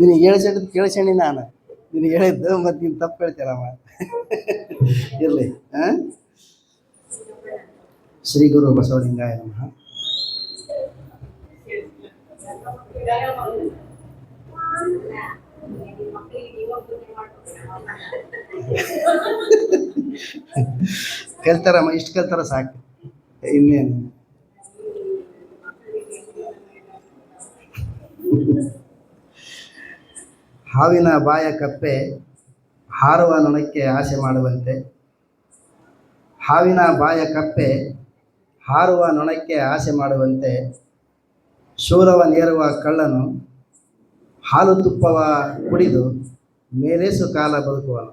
ನಿನಗೆ ಹೇಳ್ಸಂಡ್ ಕೇಳಿಸಣಿ ನಾನು. ನಿನಗೆ ಹೇಳಿದ್ದು ಮತ್ತೆ ನೀನು ತಪ್ಪು ಹೇಳ್ತೀರಮ್ಮ ಇರಲಿ ಶ್ರೀ ಗುರು ಬಸವಲಿಂಗಾಯ ನಮಃ. ಕಲ್ತಾರಮ್ಮ, ಇಷ್ಟು ಕೇಳ್ತಾರ ಸಾಕು. ಇನ್ನೇನು? ಹಾವಿನ ಬಾಯ ಕಪ್ಪೆ, ಹಾರುವ ನೊಣಕ್ಕೆ ಆಸೆ ಮಾಡುವಂತೆ. ಹಾವಿನ ಬಾಯ ಕಪ್ಪೆ, ಹಾರುವ ನೊಣಕ್ಕೆ ಆಸೆ ಮಾಡುವಂತೆ. ಶೂಲವ ನೇರುವ ಕಳ್ಳನು, ಹಾಲು ತುಪ್ಪವ ಕುಡಿದು ಮೇಲೇಸು ಕಾಲ ಬದುಕುವನು.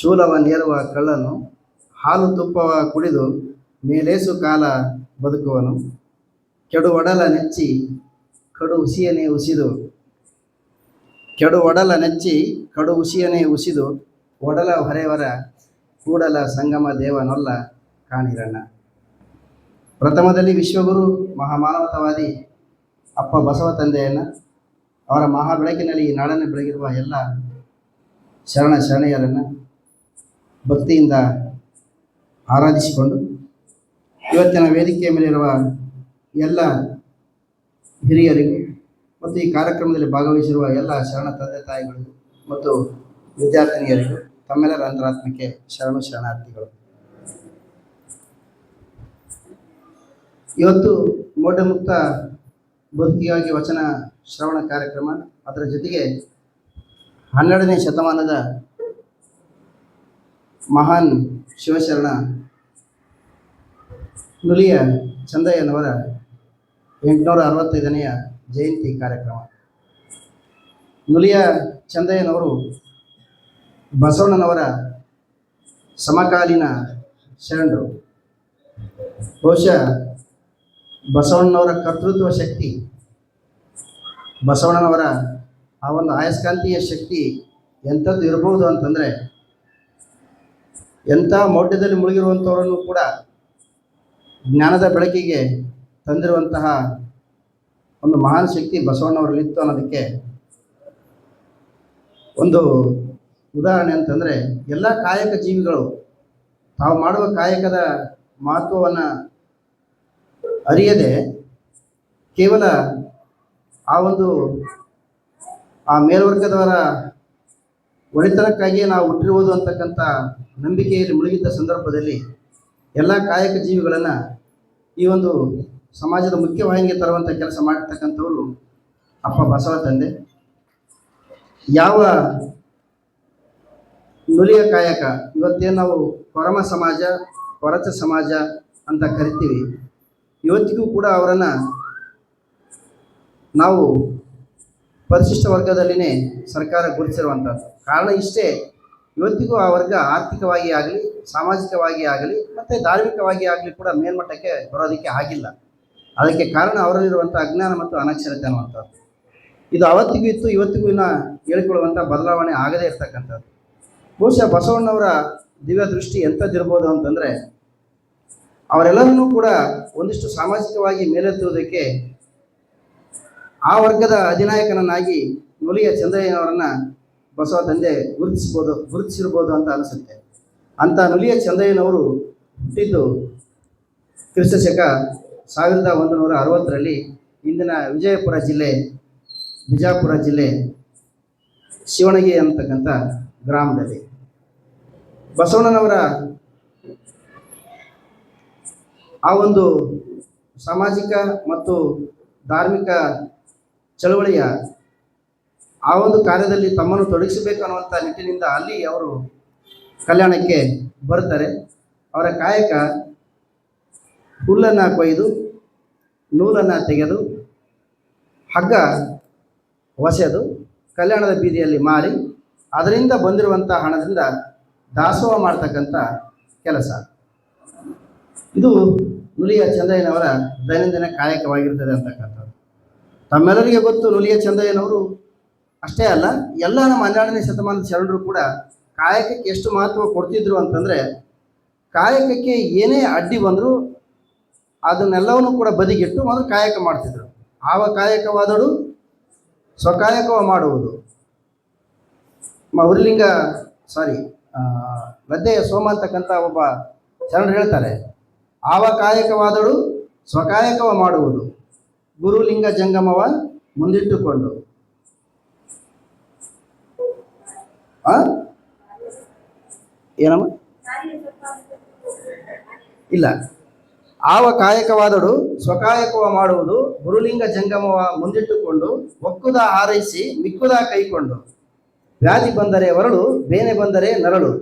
ಶೂಲವ ನೇರುವ ಕಳ್ಳನು, ಹಾಲು ತುಪ್ಪವ ಕುಡಿದು ಮೇಲೇಸು ಕಾಲ ಬದುಕುವನು. ಕೆಡು ಒಡಲ ನೆಚ್ಚಿ, ಕಡು ಹುಸಿಯನೇ ಉಸಿದು ಕೆಡು ಒಡಲ ನೆಚ್ಚಿ ಕಡು ಉಸಿಯನೇ ಉಸಿದು ಒಡಲ ಹೊರೆವರ ಕೂಡಲ ಸಂಗಮ ದೇವನೊಲ್ಲ ಕಾಣಿರಣ್ಣ. ಪ್ರಥಮದಲ್ಲಿ ವಿಶ್ವಗುರು ಮಹಾಮಾನವತವಾದಿ ಅಪ್ಪ ಬಸವ ತಂದೆಯನ್ನು ಅವರ ಮಹಾ ಬೆಳಕಿನಲ್ಲಿ ಈ ನಾಡನ್ನು ಬೆಳಗಿರುವ ಎಲ್ಲ ಶರಣ ಶರಣೆಯರನ್ನು ಭಕ್ತಿಯಿಂದ ಆರಾಧಿಸಿಕೊಂಡು ಇವತ್ತಿನ ವೇದಿಕೆಯ ಮೇಲಿರುವ ಎಲ್ಲ ಹಿರಿಯರಿಗೂ ಮತ್ತು ಈ ಕಾರ್ಯಕ್ರಮದಲ್ಲಿ ಭಾಗವಹಿಸಿರುವ ಎಲ್ಲ ಶರಣ ತಂದೆ ತಾಯಿಗಳು ಮತ್ತು ವಿದ್ಯಾರ್ಥಿನಿಯರಿಗೂ ತಮ್ಮೆಲ್ಲರ ಅಂತರಾತ್ಮಕ್ಕೆ ಶರಣು ಶರಣಾರ್ಥಿಗಳು. ಇವತ್ತು ಮೋಡಮುಕ್ತ ಬದುಕಿಗಾಗಿ ವಚನ ಶ್ರವಣ ಕಾರ್ಯಕ್ರಮ. ಅದರ ಜೊತೆಗೆ ಹನ್ನೆರಡನೇ ಶತಮಾನದ ಮಹಾನ್ ಶಿವಶರಣ ನುಲಿಯ ಚಂದಯ್ಯನವರ ಎಂಟುನೂರ ಅರವತ್ತೈದನೆಯ ಜಯಂತಿ ಕಾರ್ಯಕ್ರಮ. ನುಲಿಯ ಚಂದಯ್ಯನವರು ಬಸವಣ್ಣನವರ ಸಮಕಾಲೀನ ಶರಣರು. ಬಹುಶಃ ಬಸವಣ್ಣನವರ ಕರ್ತೃತ್ವ ಶಕ್ತಿ, ಬಸವಣ್ಣನವರ ಆ ಒಂದು ಆಯಸ್ಕಾಂತೀಯ ಶಕ್ತಿ ಎಂಥದ್ದು ಇರಬಹುದು ಅಂತಂದರೆ, ಎಂಥ ಮೌಢ್ಯದಲ್ಲಿ ಮುಳುಗಿರುವಂಥವರನ್ನು ಕೂಡ ಜ್ಞಾನದ ಬೆಳಕಿಗೆ ತಂದಿರುವಂತಹ ಒಂದು ಮಹಾನ್ ಶಕ್ತಿ ಬಸವಣ್ಣವರಲ್ಲಿತ್ತು ಅನ್ನೋದಕ್ಕೆ ಒಂದು ಉದಾಹರಣೆ ಅಂತಂದರೆ ಎಲ್ಲ ಕಾಯಕ ಜೀವಿಗಳು ತಾವು ಮಾಡುವ ಕಾಯಕದ ಮಹತ್ವವನ್ನು ಅರಿಯದೆ ಕೇವಲ ಆ ಒಂದು ಆ ಮೇಲ್ವರ್ಗದವರ ಒಡೆತನಕ್ಕಾಗಿಯೇ ನಾವು ಹುಟ್ಟಿರುವುದು ಅಂತಕ್ಕಂಥ ನಂಬಿಕೆಯಲ್ಲಿ ಮುಳುಗಿದ್ದ ಸಂದರ್ಭದಲ್ಲಿ ಎಲ್ಲ ಕಾಯಕ ಜೀವಿಗಳನ್ನು ಈ ಒಂದು ಸಮಾಜದ ಮುಖ್ಯವಾಹಿನಿಗೆ ತರುವಂಥ ಕೆಲಸ ಮಾಡಿರ್ತಕ್ಕಂಥವ್ರು ಅಪ್ಪ ಬಸವ ತಂದೆ. ಯಾವ ನುಲಿಯ ಕಾಯಕ ಇವತ್ತೇನು ನಾವು ಕೊರಮ ಸಮಾಜ ಕೊರಚ ಸಮಾಜ ಅಂತ ಕರಿತೀವಿ. ಇವತ್ತಿಗೂ ಕೂಡ ಅವರನ್ನು ನಾವು ಪರಿಶಿಷ್ಟ ವರ್ಗದಲ್ಲಿನೇ ಸರ್ಕಾರ ಗುರುತಿಸಿರುವಂಥದ್ದು. ಕಾರಣ ಇಷ್ಟೇ, ಇವತ್ತಿಗೂ ಆ ವರ್ಗ ಆರ್ಥಿಕವಾಗಿ ಆಗಲಿ, ಸಾಮಾಜಿಕವಾಗಿ ಆಗಲಿ, ಮತ್ತು ಧಾರ್ಮಿಕವಾಗಿ ಆಗಲಿ ಕೂಡ ಮೇಲ್ಮಟ್ಟಕ್ಕೆ ಬರೋದಕ್ಕೆ ಆಗಿಲ್ಲ. ಅದಕ್ಕೆ ಕಾರಣ ಅವರಲ್ಲಿರುವಂಥ ಅಜ್ಞಾನ ಮತ್ತು ಅನಕ್ಷರತೆ ಅನ್ನುವಂಥದ್ದು. ಇದು ಅವತ್ತಿಗೂ ಇತ್ತು, ಇವತ್ತಿಗೂ ಇನ್ನು ಹೇಳಿಕೊಳ್ಳುವಂಥ ಬದಲಾವಣೆ ಆಗದೇ ಇರತಕ್ಕಂಥದ್ದು. ಬಹುಶಃ ಬಸವಣ್ಣವರ ದಿವ್ಯ ದೃಷ್ಟಿ ಎಂಥದ್ದಿರ್ಬೋದು ಅಂತಂದರೆ, ಅವರೆಲ್ಲರನ್ನೂ ಕೂಡ ಒಂದಿಷ್ಟು ಸಾಮಾಜಿಕವಾಗಿ ಮೇಲೆತ್ತುವುದಕ್ಕೆ ಆ ವರ್ಗದ ಅಧಿನಾಯಕನನ್ನಾಗಿ ನುಲಿಯ ಚಂದ್ರಯ್ಯನವರನ್ನ ಬಸವ ತಂದೆ ಗುರುತಿಸ್ಬೋದು ಗುರುತಿಸಿರ್ಬೋದು ಅಂತ ಅನಿಸುತ್ತೆ. ಅಂಥ ನುಲಿಯ ಚಂದ್ರಯ್ಯನವರು ಹುಟ್ಟಿದ್ದು ಕ್ರಿಸ್ತ ಶಕ ಸಾವಿರದ ಒಂದುನೂರ ಅರವತ್ತರಲ್ಲಿ ಇಂದಿನ ವಿಜಯಪುರ ಜಿಲ್ಲೆ, ಬಿಜಾಪುರ ಜಿಲ್ಲೆ ಶಿವಣಗಿ ಅಂತಕ್ಕಂಥ ಗ್ರಾಮದಲ್ಲಿ. ಬಸವಣ್ಣನವರ ಆ ಒಂದು ಸಾಮಾಜಿಕ ಮತ್ತು ಧಾರ್ಮಿಕ ಚಳವಳಿಯ ಆ ಒಂದು ಕಾರ್ಯದಲ್ಲಿ ತಮ್ಮನ್ನು ತೊಡಗಿಸಬೇಕು ಅನ್ನುವಂಥ ನಿಟ್ಟಿನಿಂದ ಅಲ್ಲಿ ಅವರು ಕಲ್ಯಾಣಕ್ಕೆ ಬರ್ತಾರೆ ಅವರ ಕಾಯಕ ಹುಲ್ಲನ್ನು ಕೊಯ್ದು, ನೂಲನ್ನು ತೆಗೆದು, ಹಗ್ಗ ಒಸೆದು ಕಲ್ಯಾಣದ ಬೀದಿಯಲ್ಲಿ ಮಾರಿ, ಅದರಿಂದ ಬಂದಿರುವಂಥ ಹಣದಿಂದ ದಾಸೋಹ ಮಾಡ್ತಕ್ಕಂಥ ಕೆಲಸ. ಇದು ನುಲಿಯ ಚಂದಯ್ಯನವರ ದೈನಂದಿನ ಕಾಯಕವಾಗಿರ್ತದೆ ಅಂತಕ್ಕಂಥದ್ದು. ತಮ್ಮೆಲ್ಲರಿಗೆ ಗೊತ್ತು, ನುಲಿಯ ಚಂದಯ್ಯನವರು ಅಷ್ಟೇ ಅಲ್ಲ, ಎಲ್ಲ ನಮ್ಮ ಹನ್ನೆರಡನೇ ಶತಮಾನದ ಶರಣರು ಕೂಡ ಕಾಯಕಕ್ಕೆ ಎಷ್ಟು ಮಹತ್ವ ಕೊಡ್ತಿದ್ರು ಅಂತಂದರೆ, ಕಾಯಕಕ್ಕೆ ಏನೇ ಅಡ್ಡಿ ಬಂದರೂ ಅದನ್ನೆಲ್ಲವನ್ನು ಕೂಡ ಬದಿಗಿಟ್ಟು ಮೊದಲು ಕಾಯಕ ಮಾಡ್ತಿದ್ರು. ಆವ ಕಾಯಕವಾದಳು ಸ್ವಕಾಯಕವ ಮಾಡುವುದು. ಮೌರ್ಲಿಂಗ ಸಾರಿ ಗದ್ದೆಯ ಸೋಮ ಅಂತಕ್ಕಂಥ ಒಬ್ಬ ಶರಣರು ಹೇಳ್ತಾರೆ, ಆವ ಕಾಯಕವಾದಳು ಸ್ವಕಾಯಕವ ಮಾಡುವುದು. ಗುರುಲಿಂಗ ಜಂಗಮವ ಮುಂದಿಟ್ಟುಕೊಂಡು. ಏನಮ್ಮ? ಇಲ್ಲ. ಆವ ಕಾಯಕವಾದಳು ಸ್ವಕಾಯಕವ ಮಾಡುವುದು ಗುರುಲಿಂಗ ಜಂಗಮವ ಮುಂದಿಟ್ಟುಕೊಂಡು ಒಕ್ಕುದ ಹಾರೈಸಿ ಮಿಕ್ಕುದ ಕೈಕೊಂಡು. ವ್ಯಾಧಿ ಬಂದರೆ ಹೊರಳು ಬೇನೆ ಬಂದರೆ ನರಳು,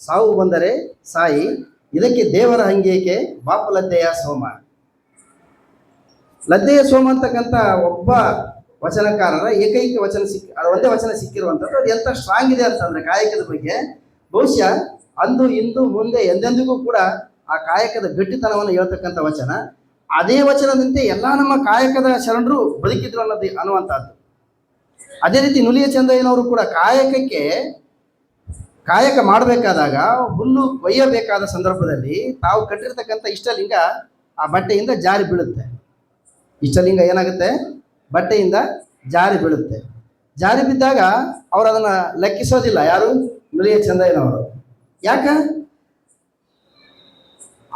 ಸಾವು ಬಂದರೆ ಸಾಯಿ, ಇದಕ್ಕೆ ದೇವರ ಹಂಗೇಕೆ ಬಾಪುಲದ್ದೆಯ ಸೋಮ. ಲದ್ದೆಯ ಸೋಮ ಅಂತಕ್ಕಂಥ ಒಬ್ಬ ವಚನಕಾರರ ಏಕೈಕ ವಚನ ಸಿಕ್ ಅದು ಒಂದೇ ವಚನ ಸಿಕ್ಕಿರುವಂಥದ್ದು, ಅದು ಎಂಥ ಸ್ಟ್ರಾಂಗ್ ಇದೆ ಅಂತಂದ್ರೆ ಕಾಯಕದ ಬಗ್ಗೆ ಬಹುಶಃ ಅಂದು, ಇಂದು, ಮುಂದೆ ಎಂದೆಂದಿಗೂ ಕೂಡ ಆ ಕಾಯಕದ ಗಟ್ಟಿತನವನ್ನು ಹೇಳ್ತಕ್ಕಂಥ ವಚನ. ಅದೇ ವಚನದಂತೆ ಎಲ್ಲ ನಮ್ಮ ಕಾಯಕದ ಶರಣರು ಬದುಕಿದ್ರು ಅನ್ನೋದು ಅನ್ನುವಂಥದ್ದು. ಅದೇ ರೀತಿ ನುಲಿಯ ಚಂದಯ್ಯನವರು ಕೂಡ ಕಾಯಕಕ್ಕೆ, ಕಾಯಕ ಮಾಡಬೇಕಾದಾಗ ಹುಲ್ಲು ಕೊಯ್ಯಬೇಕಾದ ಸಂದರ್ಭದಲ್ಲಿ ತಾವು ಕಟ್ಟಿರ್ತಕ್ಕಂಥ ಇಷ್ಟಲಿಂಗ ಆ ಬಟ್ಟೆಯಿಂದ ಜಾರಿ ಬೀಳುತ್ತೆ. ಇಷ್ಟಲಿಂಗ ಏನಾಗುತ್ತೆ? ಬಟ್ಟೆಯಿಂದ ಜಾರಿ ಬೀಳುತ್ತೆ. ಜಾರಿ ಬಿದ್ದಾಗ ಅವರು ಅದನ್ನು ಲೆಕ್ಕಿಸೋದಿಲ್ಲ. ಯಾರು? ನುಲಿಯ ಚಂದಯ್ಯನವರು ಯಾಕ?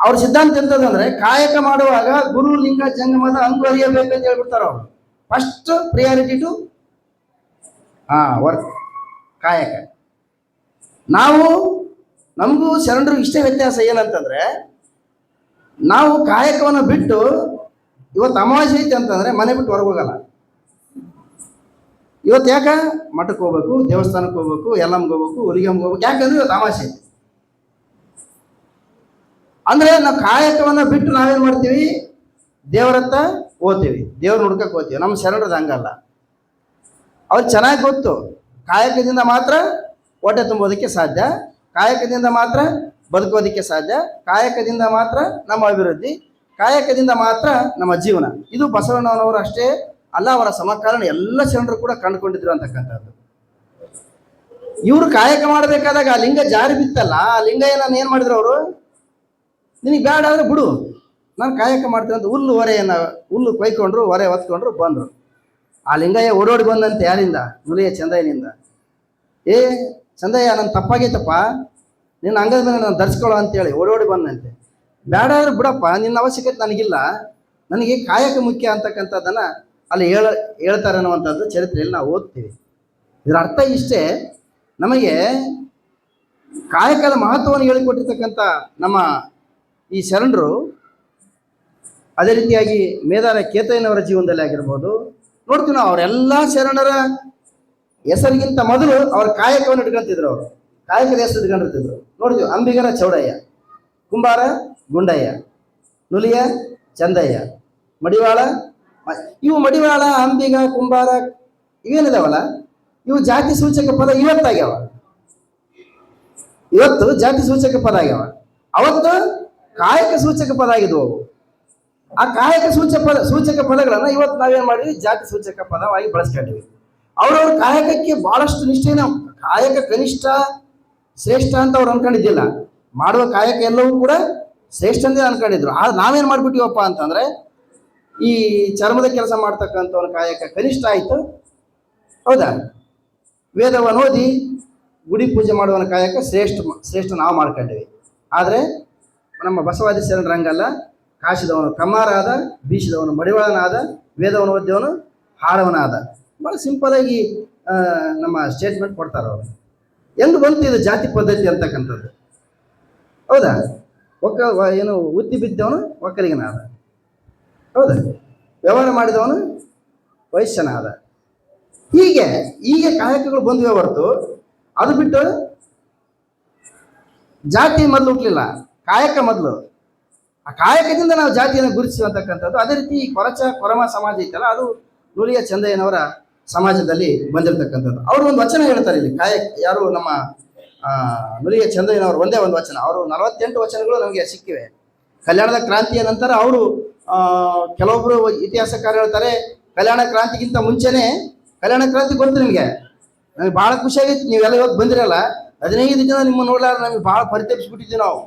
ಅವ್ರ ಸಿದ್ಧಾಂತ ಎಂತದಂದ್ರೆ ಕಾಯಕ ಮಾಡುವಾಗ ಗುರು ಲಿಂಗ ಜಂಗಮದ ಅಂಗು ಅರಿಯಬೇಕು ಅಂತ ಹೇಳ್ಬಿಡ್ತಾರ ಅವರು. ಫಸ್ಟ್ ಪ್ರಿಯಾರಿಟಿ ಟು ಹಾ ವರ್ಕ್ ಕಾಯಕ. ನಾವು, ನಮಗೂ ಶರಣರು ಇಷ್ಟೇ ವ್ಯತ್ಯಾಸ ಏನಂತಂದ್ರೆ, ನಾವು ಕಾಯಕವನ್ನು ಬಿಟ್ಟು ಇವತ್ತು ಅಮಾವಾಸ್ಯ ಐತೆ ಅಂತಂದ್ರೆ ಮನೆ ಬಿಟ್ಟು ಹೊರಗೆ ಹೋಗಲ್ಲ. ಇವತ್ತು ಯಾಕ? ಮಠಕ್ಕೆ ಹೋಗ್ಬೇಕು, ದೇವಸ್ಥಾನಕ್ಕೆ ಹೋಗ್ಬೇಕು ಎಲ್ಲಮ್ಗೆ ಹೋಗ್ಬೇಕು ಹುಲಿಗಮ್ಗೆ ಹೋಗ್ಬೇಕು. ಯಾಕಂದ್ರೆ ಇವತ್ತು ಅಮಾವಾಸ್ಯ. ಐತೆ ಅಂದ್ರೆ ನಾವು ಕಾಯಕವನ್ನ ಬಿಟ್ಟು ನಾವೇನ್ ಮಾಡ್ತೀವಿ? ದೇವರತ್ತ ಓದ್ತೀವಿ. ದೇವ್ರ ಹುಡ್ಕಕ್ಕೆ ಓದ್ತೀವಿ. ನಮ್ಮ ಶರಣರದ್ದು ಹಂಗಲ್ಲ. ಅವ್ರು ಚೆನ್ನಾಗಿ ಗೊತ್ತು. ಕಾಯಕದಿಂದ ಮಾತ್ರ ಹೊಟ್ಟೆ ತುಂಬೋದಕ್ಕೆ ಸಾಧ್ಯ. ಕಾಯಕದಿಂದ ಮಾತ್ರ ಬದುಕೋದಕ್ಕೆ ಸಾಧ್ಯ. ಕಾಯಕದಿಂದ ಮಾತ್ರ ನಮ್ಮ ಅಭಿವೃದ್ಧಿ. ಕಾಯಕದಿಂದ ಮಾತ್ರ ನಮ್ಮ ಜೀವನ. ಇದು ಬಸವಣ್ಣನವರು ಅಷ್ಟೇ ಅಲ್ಲ, ಅವರ ಸಮಕಾಲೀನ ಎಲ್ಲ ಶರಣರು ಕೂಡ ಕಂಡುಕೊಂಡಿದ್ರು ಅಂತಕ್ಕಂಥದ್ದು. ಇವರು ಕಾಯಕ ಮಾಡಬೇಕಾದಾಗ ಆ ಲಿಂಗ ಜಾರಿ ಬಿತ್ತಲ್ಲ ಆ ಲಿಂಗ ಏನನ್ನ ಏನು ಮಾಡಿದ್ರು ಅವರು? ನಿನಗೆ ಬೇಡ ಆದರೆ ಬಿಡು. ನಾನು ಕಾಯಕ ಮಾಡ್ತೀನಿ ಅಂತ ಹುಲ್ಲು ಹೊರೆಯನ್ನು, ಹುಲ್ಲು ಕೊಯ್ಕೊಂಡ್ರು, ಹೊರೆ ಹೊತ್ಕೊಂಡ್ರು ಬಂದರು. ಆ ಲಿಂಗಯ್ಯ ಓಡೋಡಿ ಬಂದಂತೆ ಯಾರಿಂದ? ಮುಲಿಯ ಚಂದಯ್ಯನಿಂದ. ಏ ಚಂದಯ್ಯ ನನ್ನ ತಪ್ಪಾಗೈತಪ್ಪ. ನಿನ್ನ ಅಂಗದ ಮೇಲೆ ನಾನು ಧರಿಸ್ಕೊಳ್ಳೋ ಅಂತೇಳಿ ಓಡೋಡಿ ಬಂದಂತೆ. ಬೇಡ ಆದರೆ ಬಿಡಪ್ಪ, ನಿನ್ನ ಅವಶ್ಯಕತೆ ನನಗಿಲ್ಲ. ನನಗೆ ಕಾಯಕ ಮುಖ್ಯ ಅಂತಕ್ಕಂಥದ್ದನ್ನು ಅಲ್ಲಿ ಹೇಳ, ಹೇಳ್ತಾರೆ ಅನ್ನುವಂಥದ್ದು ಚರಿತ್ರೆಯಲ್ಲಿ ನಾವು ಓದ್ತೀವಿ. ಇದರ ಅರ್ಥ ಇಷ್ಟೇ. ನಮಗೆ ಕಾಯಕದ ಮಹತ್ವವನ್ನು ಹೇಳಿಕೊಟ್ಟಿರ್ತಕ್ಕಂಥ ನಮ್ಮ ಈ ಶರಣರು ಅದೇ ರೀತಿಯಾಗಿ ಮೇದಾರ ಕೇತಯ್ಯನವರ ಜೀವನದಲ್ಲಿ ಆಗಿರ್ಬೋದು. ನೋಡ್ತೀವಿ ನಾವು ಅವರೆಲ್ಲ ಶರಣರ ಹೆಸರಿಗಿಂತ ಮೊದಲು ಅವ್ರ ಕಾಯಕವನ್ನು ಇಟ್ಕೊಂತಿದ್ರು ಅವರು. ಕಾಯಕದ ಹೆಸರು ಇಟ್ಕೊಂಡಿರ್ತಿದ್ರು. ನೋಡ್ತೀವಿ ಅಂಬಿಗರ ಚೌಡಯ್ಯ, ಕುಂಬಾರ ಗುಂಡಯ್ಯ, ನುಲಿಯ ಚಂದಯ್ಯ, ಮಡಿವಾಳ ಇವು ಮಡಿವಾಳ, ಅಂಬಿಗ, ಕುಂಬಾರ ಇವೇನಿದಾವಲ್ಲ? ಇವು ಜಾತಿ ಸೂಚಕ ಪದ ಇವತ್ತಾಗ್ಯಾವ. ಇವತ್ತು ಜಾತಿ ಸೂಚಕ ಪದ ಆಗ್ಯಾವ. ಅವತ್ತು ಕಾಯಕ ಸೂಚಕ ಪದ ಆಗಿದ್ವು. ಅವು ಆ ಕಾಯಕ ಸೂಚಕ ಪದ, ಸೂಚಕ ಪದಗಳನ್ನ ಇವತ್ತು ನಾವೇನ್ ಮಾಡಿದ್ವಿ? ಜಾತಿ ಸೂಚಕ ಪದವಾಗಿ ಬಳಸ್ಕೊಂಡಿವಿ. ಅವ್ರವ್ರ ಕಾಯಕಕ್ಕೆ ಬಹಳಷ್ಟು ನಿಷ್ಠೆನ ಕಾಯಕ ಕನಿಷ್ಠ, ಶ್ರೇಷ್ಠ ಅಂತ ಅವ್ರು ಅನ್ಕೊಂಡಿದ್ದಿಲ್ಲ. ಮಾಡುವ ಕಾಯಕ ಎಲ್ಲವೂ ಕೂಡ ಶ್ರೇಷ್ಠ ಅಂತ ಅನ್ಕೊಂಡಿದ್ರು. ಆದ್ರೆ ನಾವೇನ್ ಮಾಡ್ಬಿಟ್ಟಿವಪ್ಪ ಅಂತಂದ್ರೆ, ಈ ಚರ್ಮದ ಕೆಲಸ ಮಾಡ್ತಕ್ಕಂಥವ್ರ ಕಾಯಕ ಕನಿಷ್ಠ ಆಯ್ತು. ಹೌದಾ? ವೇದವನ್ನು ಓದಿ ಗುಡಿ ಪೂಜೆ ಮಾಡುವನ ಕಾಯಕ ಶ್ರೇಷ್ಠ ಶ್ರೇಷ್ಠ ನಾವು ಮಾಡ್ಕೊಂಡಿವಿ. ಆದರೆ ನಮ್ಮ ಬಸವಾದಿ ಶರಣರಂಗಲ್ಲ ಕಾಶಿದವನು ಕಮ್ಮಾರಾದ ಬೀಸಿದವನು ಮಡಿವಾಳನಾದ ವೇದವನು ಓದಿದವನು ಹಾಡವನಾದ. ಬಹಳ ಸಿಂಪಲ್ ಆಗಿ ಆ, ನಮ್ಮ ಸ್ಟೇಟ್ಮೆಂಟ್ ಕೊಡ್ತಾರೆ ಅವರು. ಎಂದು ಬಂತು ಇದು ಜಾತಿ ಪದ್ಧತಿ ಅಂತಕ್ಕಂಥದ್ದು? ಹೌದಾ? ಒಕ್ಕ ಏನು ಉದ್ದಿ ಬಿದ್ದವನು ಒಕ್ಕಲಿಗನಾದ. ಹೌದಾ? ವ್ಯವಹಾರ ಮಾಡಿದವನು ವಯಸ್ಸನಾದ ಹೀಗೆ ಹೀಗೆ ಕಾಯಕಗಳು ಬಂದಿವೆ ಹೊರತು ಅದು ಬಿಟ್ಟು ಜಾತಿ ಮೊದಲು ಹುಟ್ಟಲಿಲ್ಲ ಕಾಯಕ ಮೊದಲು. ಆ ಕಾಯಕದಿಂದ ನಾವು ಜಾತಿಯನ್ನು ಗುರುತಿಸುವಂತಕ್ಕಂಥದ್ದು, ಅದೇ ರೀತಿ ಕೊರಚ, ಕೊರಮ ಸಮಾಜ ಐತಲ್ಲ, ಅದು ನುಲಿಯ ಚಂದಯ್ಯನವರ ಸಮಾಜದಲ್ಲಿ ಬಂದಿರತಕ್ಕಂಥದ್ದು. ಅವರು ಒಂದು ವಚನ ಹೇಳ್ತಾರೆ ಇಲ್ಲಿ, ಕಾಯಕ, ಯಾರು ನಮ್ಮ ನುಲಿಯ ಚಂದಯ್ಯನವರು, ಒಂದೇ ಒಂದು ವಚನ. ಅವರು ನಲವತ್ತೆಂಟು ವಚನಗಳು ನಮಗೆ ಸಿಕ್ಕಿವೆ. ಕಲ್ಯಾಣದ ಕ್ರಾಂತಿಯ ನಂತರ ಅವರು ಕೆಲವೊಬ್ಬರು ಇತಿಹಾಸಕಾರ ಹೇಳ್ತಾರೆ, ಕಲ್ಯಾಣ ಕ್ರಾಂತಿಗಿಂತ ಮುಂಚೆನೆ ಕಲ್ಯಾಣ ಕ್ರಾಂತಿ ಬಂತು ನಿಮಗೆ. ನಮಗೆ ಭಾಳ ಖುಷಿಯಾಗಿತ್ತು ನೀವೆಲ್ಲ ಇವತ್ತು ಬಂದಿರಲ್ಲ, ಹದಿನೈದು ಜನ ನಿಮ್ಮ ನೋಡ್ಲಾರ ನಮಗೆ ಭಾಳ ಪರಿತಪಿಸ್ಬಿಟ್ಟಿದ್ವಿ ನಾವು.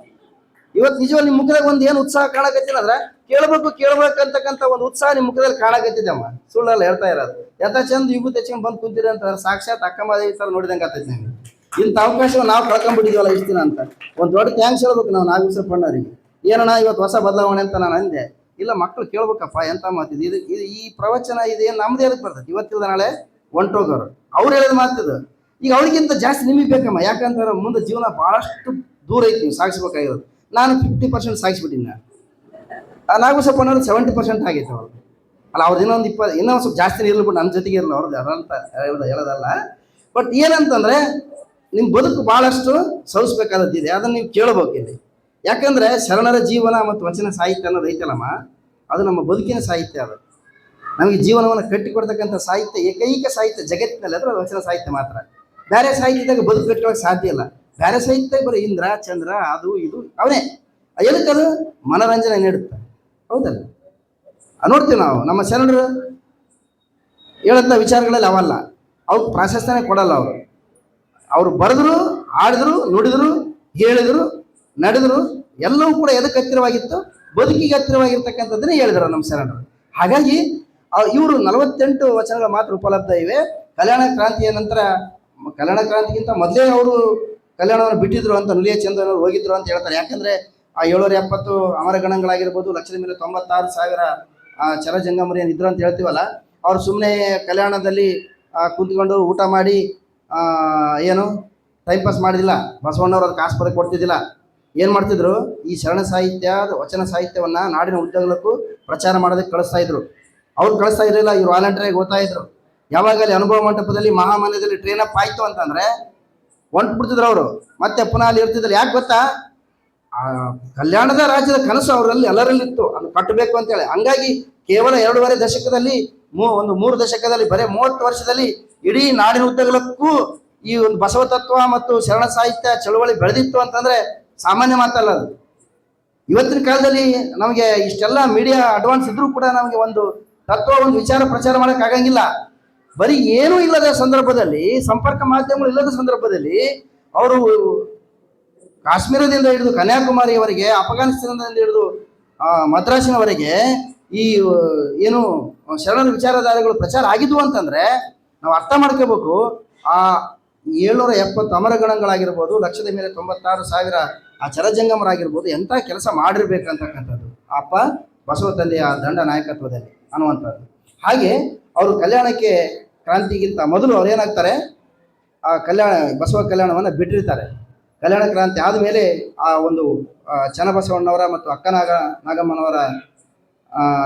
ಇವತ್ತು ನಿಜವಾಗಿ ನಿಮ್ಮ ಮುಖದಾಗ ಒಂದು ಏನು ಉತ್ಸಾಹ ಕಾಣಕತ್ತಿಲ್ಲ ಅಂದ್ರೆ ಕೇಳಬೇಕು ಕೇಳಬೇಕಂತಕ್ಕಂಥ ಒಂದು ಉತ್ಸಾಹ ನಿಮ್ಮ ಮುಖದಲ್ಲಿ ಕಾಣಕತ್ತಿದ್ದಮ್ಮ ಸುಳ್ಳಲ್ಲ, ಹೇಳ್ತಾ ಇರೋದು. ಎಂತ ಚಂದ ವಿಭೂತಿ ಹಚ್ಕೊಂಡ್ ಬಂದು ಕುಂತೀರಿ ಅಂತ ಸಾಕ್ಷಾತ್ ಅಕ್ಕ, ಮಾದೇವಿ ತರ ನೋಡಿದಂಗೆ ಆತೈತಿ ನಂಗೆ ಇಂಥ ಅವಕಾಶ ನಾವು ಕಳ್ಕೊಂಡ್ಬಿಟ್ಟಿದ್ವಲ್ಲ ಇಷ್ಟು ದಿನ ಅಂತ. ಒಂದು ದೊಡ್ಡ ಥ್ಯಾಂಕ್ಸ್ ಹೇಳ್ಬೇಕು ನಾವು ನಾಗೇಶ್ವರ ಪಣ್ಣರಿಗೆ ಏನಣ್ಣ ಇವತ್ತು ಹೊಸ ಬದಲಾವಣೆ ಅಂತ ನಾನು ಅಂದೆ. ಇಲ್ಲ ಮಕ್ಕಳು ಕೇಳ್ಬೇಕಪ್ಪ, ಎಂತ ಮಾತಿದ್ದು ಇದು? ಇದು ಈ ಪ್ರವಚನ ಇದೇನು ನಮ್ದು ಎದಕ್ಕೆ ಬರ್ತದೆ ಇವತ್ತಿಲ್ಲ ನಾಳೆ ಒಂಟೋಗರು. ಅವ್ರು ಹೇಳಿದ ಮಾತಿದು ಈಗ ಅವ್ರಿಗಿಂತ ಜಾಸ್ತಿ ನಿಮಗೆ ಬೇಕಮ್ಮ. ಯಾಕಂದ್ರೆ ಮುಂದೆ ಜೀವನ ಭಾಳಷ್ಟು ದೂರ ಐತಿ ನೀವು, ಸಾಗಿಸ್ಬೇಕಾಗಿರೋದು. ನಾನು ಫಿಫ್ಟಿ ಪರ್ಸೆಂಟ್ ಸಾಗಿಸ್ಬಿಟ್ಟಿನಿ ನಾನು ಪಣ್ಣವ್ರು ಸೆವೆಂಟಿ ಪರ್ಸೆಂಟ್ ಆಗೈತೆ ಅವ್ರು ಅಲ್ಲ ಅವ್ರದ್ದು ಇನ್ನೊಂದು ಇಪ್ಪ ಇನ್ನೊಂದು ಸ್ವಲ್ಪ ಜಾಸ್ತಿ ಇರಲಿ ಬಿಟ್ಟು ನನ್ನ ಜೊತೆಗೆ ಇರಲ್ಲ ಅವ್ರದ್ದು ಅದಂತ ಹೇಳೋದಲ್ಲ. ಬಟ್ ಏನಂತಂದ್ರೆ ನಿಮ್ಮ ಬದುಕು ಭಾಳಷ್ಟು ಸವಿಸ್ಬೇಕಾದದ್ದಿದೆ ಅದನ್ನು ನೀವು ಕೇಳಬೇಕು ಇಲ್ಲಿ. ಯಾಕಂದ್ರೆ ಶರಣರ ಜೀವನ ಮತ್ತು ವಚನ ಸಾಹಿತ್ಯ ಅನ್ನೋದು ಐತಲ್ಲಮ್ಮ? ಅದು ನಮ್ಮ ಬದುಕಿನ ಸಾಹಿತ್ಯ ಅದು. ನಮಗೆ ಜೀವನವನ್ನು ಕಟ್ಟಿಕೊಡ್ತಕ್ಕಂಥ ಸಾಹಿತ್ಯ ಏಕೈಕ ಸಾಹಿತ್ಯ ಜಗತ್ತಿನಲ್ಲಿ ಅದು ವಚನ ಸಾಹಿತ್ಯ ಮಾತ್ರ. ಬೇರೆ ಸಾಹಿತ್ಯದಾಗ ಬದುಕು ಕಟ್ಟೋಕೆ ಸಾಧ್ಯ ಇಲ್ಲ. ಬೇರೆ ಸಾಹಿತ್ಯ ಬರೀ ಇಂದ್ರ, ಚಂದ್ರ, ಅದು, ಇದು, ಅವನೇ. ಎದಕ್ಕೆ ಅದು? ಮನೋರಂಜನೆ ನೀಡುತ್ತೆ. ಹೌದಲ್ಲ? ನೋಡ್ತೀವಿ ನಾವು, ನಮ್ಮ ಶರಣರು ಹೇಳಂತ ವಿಚಾರಗಳಲ್ಲಿ ಅವಲ್ಲ. ಅವ್ರು ಪ್ರಾಶಸ್ತ್ಯನೇ ಕೊಡಲ್ಲ ಅವರು. ಅವರು ಬರೆದ್ರು ಆಡಿದ್ರು ನುಡಿದ್ರು, ಹೇಳಿದ್ರು, ನಡೆದ್ರು, ಎಲ್ಲವೂ ಕೂಡ ಎದಕ್ಕೆ ಹತ್ತಿರವಾಗಿತ್ತು? ಬದುಕಿಗೆ ಹತ್ತಿರವಾಗಿರ್ತಕ್ಕಂಥದ್ದನ್ನೇ ಹೇಳಿದ್ರು ನಮ್ಮ ಶರಣರು. ಹಾಗಾಗಿ ಇವರು ನಲವತ್ತೆಂಟು ವಚನಗಳು ಮಾತ್ರ ಉಪಲಬ್ಧ ಇವೆ. ಕಲ್ಯಾಣ ಕ್ರಾಂತಿಯ ನಂತರ, ಕಲ್ಯಾಣ ಕ್ರಾಂತಿಗಿಂತ ಮೊದಲೇ ಅವರು ಕಲ್ಯಾಣವನ್ನು ಬಿಟ್ಟಿದ್ರು ಅಂತ ನುಲಿಯ ಚಂದ್ರನವರು ಹೋಗಿದ್ರು ಅಂತ ಹೇಳ್ತಾರೆ. ಯಾಕಂದ್ರೆ ಆ ಏಳ್ನೂರ ಎಪ್ಪತ್ತು ಅಮರಗಣಗಳಾಗಿರ್ಬೋದು ಲಕ್ಷದ ಮೇಲೆ ತೊಂಬತ್ತಾರು ಸಾವಿರ ಚರಜಂಗಮರಿ ಏನಿದ್ರು ಅಂತ ಹೇಳ್ತೀವಲ್ಲ, ಅವ್ರು ಸುಮ್ಮನೆ ಕಲ್ಯಾಣದಲ್ಲಿ ಕುಂತ್ಕೊಂಡು ಊಟ ಮಾಡಿ ಏನು ಟೈಮ್ ಪಾಸ್ ಮಾಡಿದಿಲ್ಲ. ಬಸವಣ್ಣವ್ರು ಅದಕ್ಕೆ ಆಸ್ಪದ ಕೊಡ್ತಿದ್ದಿಲ್ಲ. ಏನು ಮಾಡ್ತಿದ್ರು? ಈ ಶರಣ ಸಾಹಿತ್ಯ ವಚನ ಸಾಹಿತ್ಯವನ್ನು ನಾಡಿನ ಉದ್ಯೋಗಕ್ಕೂ ಪ್ರಚಾರ ಮಾಡೋದಕ್ಕೆ ಕಳಿಸ್ತಾ ಇದ್ರು. ಅವ್ರು ಕಳಿಸ್ತಾ ಇರಲಿಲ್ಲ, ಇವ್ರು ವಾಲಂಟಿಯರ್ ಓದ್ತಾ ಇದ್ರು. ಯಾವಾಗ ಅನುಭವ ಮಂಟಪದಲ್ಲಿ ಮಹಾಮಾನ್ಯದಲ್ಲಿ ಟ್ರೈನ್ ಅಪ್ ಆಯಿತು ಅಂತಂದ್ರೆ ಹೊಂಟು ಬಿಡ್ತಿದ್ರು ಅವರು. ಮತ್ತೆ ಪುನಃ ಅಲ್ಲಿ ಇರ್ತಿದ್ರು ಯಾಕೆ ಗೊತ್ತಾ? ಆ, ಕಲ್ಯಾಣದ ರಾಜ್ಯದ ಕನಸು ಅವರಲ್ಲಿ ಎಲ್ಲರಲ್ಲಿತ್ತು ಅದು ಕಟ್ಟಬೇಕು ಅಂತೇಳಿ. ಹಂಗಾಗಿ ಕೇವಲ ಎರಡೂವರೆ ದಶಕದಲ್ಲಿ, ಮೂ, ಒಂದು ಮೂರು ದಶಕದಲ್ಲಿ, ಬರೀ ಮೂವತ್ತು ವರ್ಷದಲ್ಲಿ ಇಡೀ ನಾಡಿನ ಉದ್ದಗಲಕ್ಕೂ ಈ ಒಂದು ಬಸವ ತತ್ವ ಮತ್ತು ಶರಣ ಸಾಹಿತ್ಯ ಚಳುವಳಿ ಬೆಳೆದಿತ್ತು ಅಂತಂದ್ರೆ ಸಾಮಾನ್ಯ ಮಾತಲ್ಲ ಅದು. ಇವತ್ತಿನ ಕಾಲದಲ್ಲಿ ನಮಗೆ ಇಷ್ಟೆಲ್ಲ ಮೀಡಿಯಾ ಅಡ್ವಾನ್ಸ್ ಇದ್ರೂ ಕೂಡ ನಮಗೆ ಒಂದು ತತ್ವ, ಒಂದು ವಿಚಾರ ಪ್ರಚಾರ ಮಾಡೋಕ್ಕಾಗಂಗಿಲ್ಲ. ಬರೀ ಏನೂ ಇಲ್ಲದ ಸಂದರ್ಭದಲ್ಲಿ, ಸಂಪರ್ಕ ಮಾಧ್ಯಮಗಳು ಇಲ್ಲದ ಸಂದರ್ಭದಲ್ಲಿ ಅವರು ಕಾಶ್ಮೀರದಿಂದ ಹಿಡಿದು ಕನ್ಯಾಕುಮಾರಿಯವರೆಗೆ ಅಫ್ಘಾನಿಸ್ತಾನದಿಂದ ಹಿಡಿದು ಮದ್ರಾಸಿನವರೆಗೆ ಈ, ಏನು, ಶರಣರ ವಿಚಾರಧಾರೆಗಳು ಪ್ರಚಾರ ಆಗಿದ್ವು ಅಂತಂದ್ರೆ ನಾವು ಅರ್ಥ ಮಾಡ್ಕೋಬೇಕು. ಆ, ಏಳ್ನೂರ ಎಪ್ಪತ್ತು ಅಮರಗಣಗಳಾಗಿರ್ಬೋದು, ಲಕ್ಷದ ಮೇಲೆ ತೊಂಬತ್ತಾರು ಸಾವಿರ ಆ ಚರಜಂಗಮರಾಗಿರ್ಬೋದು, ಎಂಥ ಕೆಲಸ ಮಾಡಿರ್ಬೇಕಂತಕ್ಕಂಥದ್ದು. ಅಪ್ಪ, ಬಸವ ತಂದೆಯ ದಂಡ ನಾಯಕತ್ವದಲ್ಲಿ ಅನ್ನುವಂಥದ್ದು. ಹಾಗೆ, ಅವರು ಕಲ್ಯಾಣಕ್ಕೆ ಕ್ರಾಂತಿಗಿಂತ ಮೊದಲು ಅವ್ರು ಏನಾಗ್ತಾರೆ, ಆ ಕಲ್ಯಾಣ, ಬಸವ ಕಲ್ಯಾಣವನ್ನು ಬಿಟ್ಟಿರ್ತಾರೆ. ಕಲ್ಯಾಣ ಕ್ರಾಂತಿ ಆದಮೇಲೆ ಆ ಒಂದು ಚನ್ನಬಸವಣ್ಣವರ ಮತ್ತು ಅಕ್ಕನಾಗ ನಾಗಮ್ಮನವರ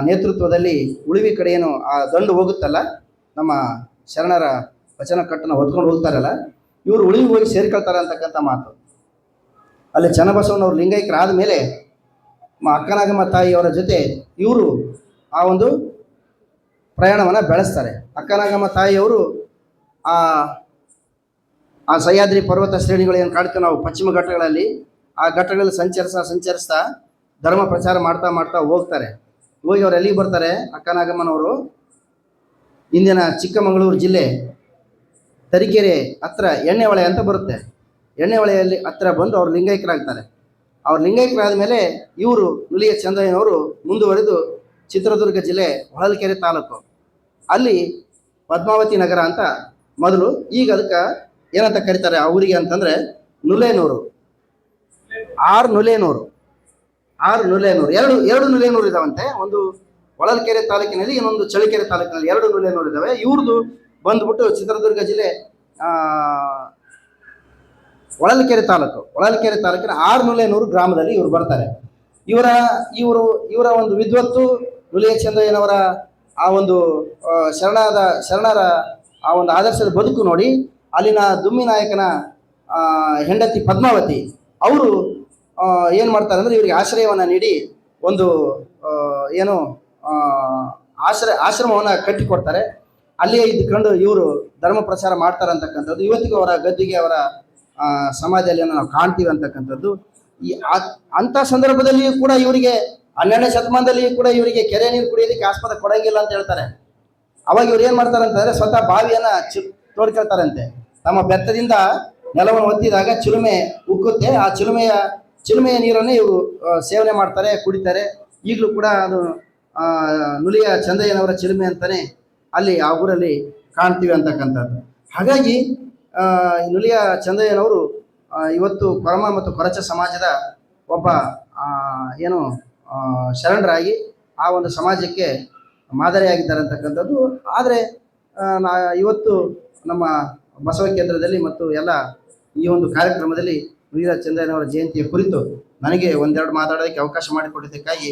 ನೇತೃತ್ವದಲ್ಲಿ ಉಳಿವಿ ಕಡೆ ಏನು ಆ ದಂಡು ಹೋಗುತ್ತಲ್ಲ, ನಮ್ಮ ಶರಣರ ವಚನ ಕಟ್ಟನ್ನು ಹೊತ್ಕೊಂಡು ಹೋಗ್ತಾರಲ್ಲ, ಇವರು ಉಳಿವಿ ಹೋಗಿ ಸೇರ್ಕೊಳ್ತಾರೆ ಅಂತಕ್ಕಂಥ ಮಾತು. ಅಲ್ಲಿ ಚನ್ನಬಸವಣ್ಣವ್ರು ಲಿಂಗೈಕ್ಯರಾದ ಮೇಲೆ ಅಕ್ಕನಾಗಮ್ಮ ತಾಯಿಯವರ ಜೊತೆ ಇವರು ಆ ಒಂದು ಪ್ರಯಾಣವನ್ನು ಬೆಳೆಸ್ತಾರೆ. ಅಕ್ಕನಾಗಮ್ಮ ತಾಯಿಯವರು ಆ ಆ ಸಹ್ಯಾದ್ರಿ ಪರ್ವತ ಶ್ರೇಣಿಗಳು ಏನು ಕಾಣ್ತೀವಿ ನಾವು ಪಶ್ಚಿಮ ಘಟ್ಟಗಳಲ್ಲಿ, ಆ ಘಟ್ಟಗಳಲ್ಲಿ ಸಂಚರಿಸ್ತಾ ಸಂಚರಿಸ್ತಾ ಧರ್ಮ ಪ್ರಚಾರ ಮಾಡ್ತಾ ಮಾಡ್ತಾ ಹೋಗ್ತಾರೆ. ಹೋಗಿ ಅವ್ರು ಎಲ್ಲಿಗೆ ಬರ್ತಾರೆ? ಅಕ್ಕನಾಗಮ್ಮನವರು ಇಂದಿನ ಚಿಕ್ಕಮಗಳೂರು ಜಿಲ್ಲೆ ತರೀಕೆರೆ ಹತ್ರ ಎಣ್ಣೆಹೊಳೆ ಅಂತ ಬರುತ್ತೆ. ಎಣ್ಣೆ ಹೊಳೆಯಲ್ಲಿ ಹತ್ರ ಬಂದು ಅವ್ರು ಲಿಂಗೈಕ್ಯರಾಗ್ತಾರೆ ಅವ್ರು ಲಿಂಗೈಕ್ಯರಾದ ಮೇಲೆ ಇವರು ನುಲಿಯ ಚಂದ್ರಯ್ಯನವರು ಮುಂದುವರೆದು ಚಿತ್ರದುರ್ಗ ಜಿಲ್ಲೆ ಹೊಳಲ್ಕೆರೆ ತಾಲೂಕು. ಅಲ್ಲಿ ಪದ್ಮಾವತಿ ನಗರ ಅಂತ ಮೊದಲು ಈಗ ಅದಕ್ಕೆ ಏನಂತ ಕರೀತಾರೆ ಆ ಊರಿಗೆ ಅಂತಂದ್ರೆ ನುಲೇನೂರು. ಆರು ನುಲೇನೂರು. ಆರು ನುಲೇನೂರು. ಎರಡು ಎರಡು ನುಲೇನೂರು ಇದಾವಂತೆ. ಒಂದು ಹೊಳಲ್ಕೆರೆ ತಾಲೂಕಿನಲ್ಲಿ, ಇನ್ನೊಂದು ಚಳಿಕೆರೆ ತಾಲೂಕಿನಲ್ಲಿ ಎರಡು ನುಲೇನೂರು ಇದಾವೆ. ಇವ್ರದ್ದು ಬಂದ್ಬಿಟ್ಟು ಚಿತ್ರದುರ್ಗ ಜಿಲ್ಲೆ ಹೊಳಲ್ಕೆರೆ ತಾಲೂಕು. ಹೊಳಲ್ಕೆರೆ ತಾಲೂಕಿನ ಆರು ನುಲೇನೂರು ಗ್ರಾಮದಲ್ಲಿ ಇವರು ಬರ್ತಾರೆ. ಇವರ, ಇವರು, ಇವರ ಒಂದು ವಿದ್ವತ್ತು ನುಲಿಯ ಚಂದ್ರಯ್ಯನವರ ಆ ಒಂದು ಶರಣಾದ, ಶರಣರ ಆ ಒಂದು ಆದರ್ಶದ ಬದುಕು ನೋಡಿ, ಅಲ್ಲಿನ ದುಮ್ಮಿ ನಾಯಕನ ಹೆಂಡತಿ ಪದ್ಮಾವತಿ, ಅವರು ಏನು ಮಾಡ್ತಾರೆ ಅಂದರೆ ಇವರಿಗೆ ಆಶ್ರಯವನ್ನು ನೀಡಿ ಒಂದು ಏನು ಆಶ್ರಯ, ಆಶ್ರಮವನ್ನು ಕಟ್ಟಿಕೊಡ್ತಾರೆ. ಅಲ್ಲಿಯೇ ಇದ್ದುಕೊಂಡು ಇವರು ಧರ್ಮ ಪ್ರಚಾರ ಮಾಡ್ತಾರೆ ಅಂತಕ್ಕಂಥದ್ದು. ಇವತ್ತಿಗೂ ಅವರ ಗದ್ದಿಗೆ ಅವರ ಸಮಾಜದಲ್ಲಿ ನಾವು ಕಾಣ್ತೀವಿ ಅಂತಕ್ಕಂಥದ್ದು. ಈ ಅಂಥ ಸಂದರ್ಭದಲ್ಲಿಯೂ ಕೂಡ ಇವರಿಗೆ ಹನ್ನೆರಡನೇ ಶತಮಾನದಲ್ಲಿ ಕೂಡ ಇವರಿಗೆ ಕೆರೆ ನೀರು ಕುಡಿಯೋದಕ್ಕೆ ಆಸ್ಪದ ಕೊಡಂಗಿಲ್ಲ ಅಂತ ಹೇಳ್ತಾರೆ. ಅವಾಗ ಇವ್ರು ಏನು ಮಾಡ್ತಾರೆ ಅಂತಂದ್ರೆ ಸ್ವತಃ ಬಾವಿಯನ್ನ ಚು ತೋಡ್ಕೊಳ್ತಾರಂತೆ. ತಮ್ಮ ಬೆತ್ತದಿಂದ ನೆಲವನ್ನು ಒತ್ತಿದಾಗ ಚಿಲುಮೆ ಉಕ್ಕುತ್ತೆ. ಆ ಚಿಲುಮೆಯ ಚಿಲುಮೆಯ ನೀರನ್ನೇ ಇವರು ಸೇವನೆ ಮಾಡ್ತಾರೆ, ಕುಡಿತಾರೆ. ಈಗಲೂ ಕೂಡ ಅದು ನುಲಿಯ ಚಂದಯ್ಯನವರ ಚಿಲುಮೆ ಅಂತಾನೆ ಅಲ್ಲಿ ಆ ಊರಲ್ಲಿ ಕಾಣ್ತೀವಿ ಅಂತಕ್ಕಂಥದ್ದು. ಹಾಗಾಗಿ ನುಲಿಯ ಚಂದಯ್ಯನವರು ಇವತ್ತು ಕೊರಮ ಮತ್ತು ಕೊರಚ ಸಮಾಜದ ಒಬ್ಬ ಏನು ಶರಣರಾಗಿ ಆ ಒಂದು ಸಮಾಜಕ್ಕೆ ಮಾದರಿಯಾಗಿದ್ದಾರೆ ಅಂತಕ್ಕಂಥದ್ದು. ಆದರೆ ನಾ ಇವತ್ತು ನಮ್ಮ ಬಸವ ಕೇಂದ್ರದಲ್ಲಿ ಮತ್ತು ಎಲ್ಲ ಈ ಒಂದು ಕಾರ್ಯಕ್ರಮದಲ್ಲಿ ನುಲಿಯ ಚಂದ್ರಯ್ಯನವರ ಜಯಂತಿಯ ಕುರಿತು ನನಗೆ ಒಂದೆರಡು ಮಾತಾಡೋದಕ್ಕೆ ಅವಕಾಶ ಮಾಡಿಕೊಟ್ಟಿದ್ದಕ್ಕಾಗಿ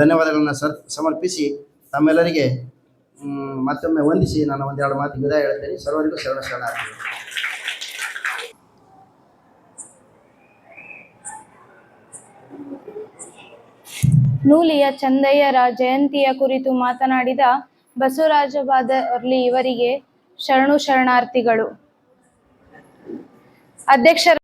ಧನ್ಯವಾದಗಳನ್ನು ಸರ್, ಸಮರ್ಪಿಸಿ ತಮ್ಮೆಲ್ಲರಿಗೆ ಮತ್ತೊಮ್ಮೆ ವಂದಿಸಿ ನಾನು ಒಂದೆರಡು ಮಾತು ವಿದಾಯ ಹೇಳ್ತೇನೆ. ಸರ್ವರಿಗೂ ಶರಣ ಶರಣಾರ್ಥಿ. ನೂಲಿಯ ಚಂದಯ್ಯರ ಜಯಂತಿಯ ಕುರಿತು ಮಾತನಾಡಿದ ಬಸವರಾಜ ಬಾದರ್ಲಿ ಇವರಿಗೆ ಶರಣು ಶರಣಾರ್ಥಿಗಳು. ಅಧ್ಯಕ್ಷರ